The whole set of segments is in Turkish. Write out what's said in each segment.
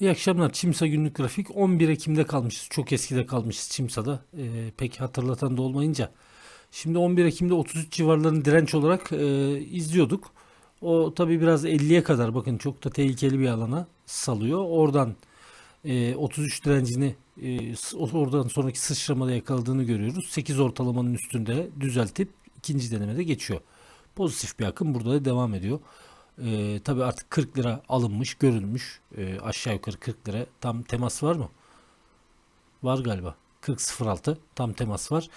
İyi akşamlar. Çimsa günlük grafik. 11 Ekim'de kalmışız. Çok eskide kalmışız Çimsa'da. Ee, pek hatırlatan da olmayınca. Şimdi 11 Ekim'de 33 civarlarını direnç olarak e, izliyorduk. O tabii biraz 50'ye kadar bakın çok da tehlikeli bir alana salıyor. Oradan e, 33 direncini e, oradan sonraki sıçramada yakaladığını görüyoruz. 8 ortalamanın üstünde düzeltip ikinci denemede geçiyor. Pozitif bir akım burada da devam ediyor. Ee, tabii artık 40 lira alınmış, görülmüş. Ee, aşağı yukarı 40 lira. Tam temas var mı? Var galiba. 40.06 tam temas var.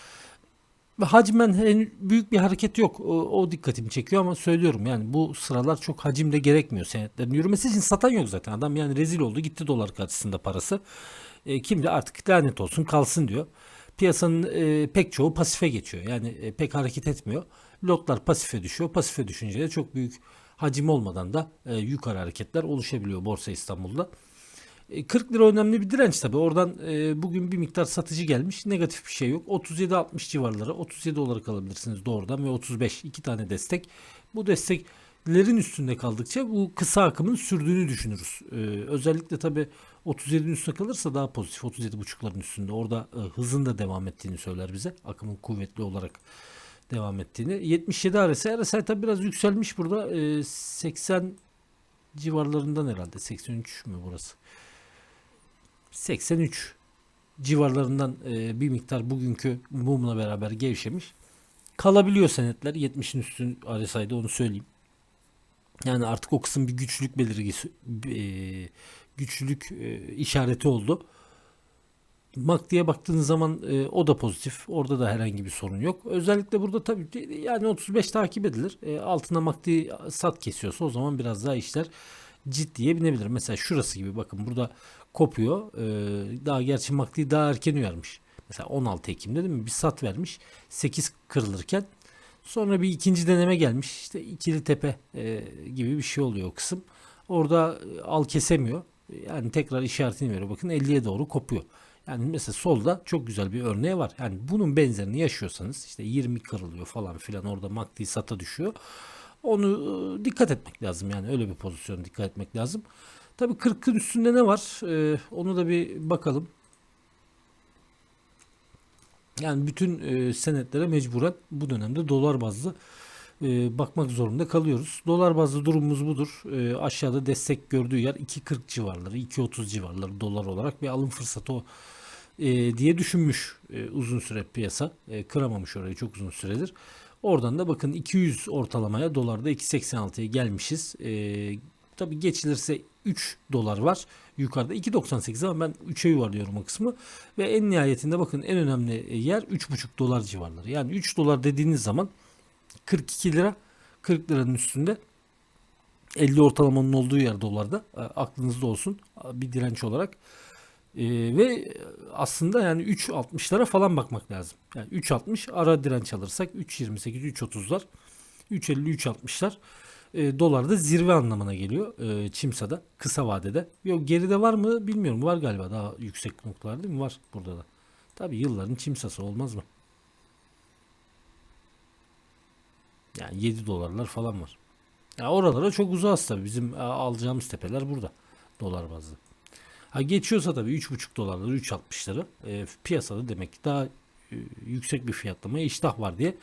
Hacmen henüz büyük bir hareket yok. O, o dikkatimi çekiyor ama söylüyorum yani bu sıralar çok hacim de gerekmiyor senetlerin yürümesi için satan yok zaten. Adam yani rezil oldu gitti dolar karşısında parası. E, kim de artık lanet olsun kalsın diyor. Piyasanın e, pek çoğu pasife geçiyor. Yani e, pek hareket etmiyor. Lotlar pasife düşüyor. Pasife düşünce de çok büyük hacim olmadan da e, yukarı hareketler oluşabiliyor Borsa İstanbul'da. E, 40 lira önemli bir direnç tabii. Oradan e, bugün bir miktar satıcı gelmiş. Negatif bir şey yok. 37-60 civarları. 37 olarak alabilirsiniz doğrudan ve 35. iki tane destek. Bu desteklerin üstünde kaldıkça bu kısa akımın sürdüğünü düşünürüz. E, özellikle tabii 37'nin üstüne kalırsa daha pozitif. 37.5'ların üstünde. Orada e, hızın da devam ettiğini söyler bize. Akımın kuvvetli olarak devam ettiğini. 77 RSI. RSI tabii biraz yükselmiş burada. E, 80 civarlarından herhalde. 83 mü burası? 83 civarlarından e, bir miktar bugünkü mumla beraber gevşemiş. Kalabiliyor senetler 70'in üstün RSI'de onu söyleyeyim. Yani artık o kısım bir güçlülük belirgisi e, güçlülük e, işareti oldu. MACD'ye baktığınız zaman e, o da pozitif. Orada da herhangi bir sorun yok. Özellikle burada tabii yani 35 takip edilir. E, altına MACD sat kesiyorsa o zaman biraz daha işler ciddiye binebilir. Mesela şurası gibi bakın burada kopuyor. E, daha gerçi MACD daha erken uyarmış. Mesela 16 Ekim'de değil mi? Bir sat vermiş. 8 kırılırken sonra bir ikinci deneme gelmiş. İşte ikili tepe e, gibi bir şey oluyor o kısım. Orada e, al kesemiyor. Yani tekrar işaretini veriyor. Bakın 50'ye doğru kopuyor. Yani mesela solda çok güzel bir örneği var. Yani bunun benzerini yaşıyorsanız işte 20 kırılıyor falan filan orada MACD sata düşüyor. Onu e, dikkat etmek lazım yani öyle bir pozisyon dikkat etmek lazım. Tabii 40'ın üstünde ne var? Ee, onu da bir bakalım. Yani bütün e, senetlere mecburen bu dönemde dolar bazlı e, bakmak zorunda kalıyoruz. Dolar bazlı durumumuz budur. E, aşağıda destek gördüğü yer 2.40 civarları, 2.30 civarları dolar olarak bir alım fırsatı o e, diye düşünmüş e, uzun süre piyasa. E, kıramamış orayı çok uzun süredir. Oradan da bakın 200 ortalamaya dolarda 2.86'ya gelmişiz. E, tabii geçilirse 3 dolar var. Yukarıda 2.98 ama ben 3'e yuvarlıyorum o kısmı. Ve en nihayetinde bakın en önemli yer 3.5 dolar civarları. Yani 3 dolar dediğiniz zaman 42 lira 40 liranın üstünde 50 ortalamanın olduğu yer dolarda E, aklınızda olsun bir direnç olarak. E, ve aslında yani 3.60'lara falan bakmak lazım. Yani 3.60 ara direnç alırsak 3.28 3.30'lar 3.50 3.60'lar e, dolarda zirve anlamına geliyor e, Çimsa'da kısa vadede. Yok geride var mı bilmiyorum. Var galiba daha yüksek noktalar değil mi? Var burada da. Tabii yılların Çimsa'sı olmaz mı? Yani 7 dolarlar falan var. Ya oralara çok uzağız tabii. Bizim alacağımız tepeler burada. Dolar bazlı. Ha geçiyorsa tabii 3,5 dolarları 3.60'ları e, piyasada demek ki daha e, yüksek bir fiyatlamaya iştah var diye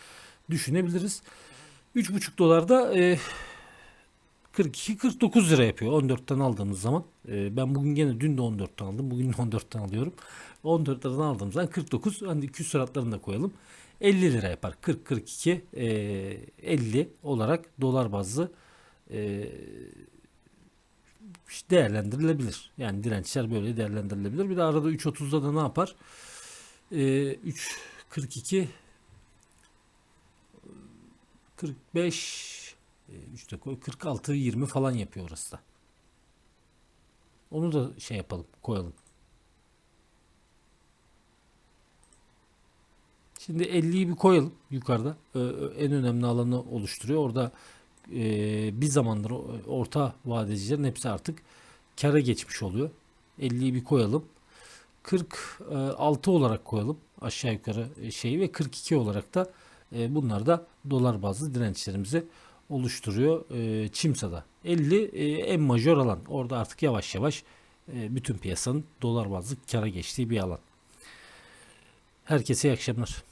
düşünebiliriz. 3,5 dolarda e, 42-49 lira yapıyor 14'ten aldığımız zaman. E, ben bugün gene dün de 14'ten aldım. Bugün de 14'ten alıyorum. 14 liradan aldığım zaman 49 hani küsuratlarını da koyalım. 50 lira yapar. 40 42 e, 50 olarak dolar bazlı e, değerlendirilebilir. Yani dirençler böyle değerlendirilebilir. Bir de arada 3.30'da da ne yapar? E, 3 42 45 e, 3 de koy 46 20 falan yapıyor orası da. Onu da şey yapalım, koyalım. Şimdi 50'yi bir koyalım yukarıda. Ee, en önemli alanı oluşturuyor. Orada e, bir zamandır orta vadecilerin hepsi artık kara geçmiş oluyor. 50'yi bir koyalım. 46 olarak koyalım aşağı yukarı e, şeyi ve 42 olarak da e, bunlar da dolar bazlı dirençlerimizi oluşturuyor e, Çimsa'da. 50 e, en majör alan. Orada artık yavaş yavaş e, bütün piyasanın dolar bazlı kara geçtiği bir alan. Herkese iyi akşamlar.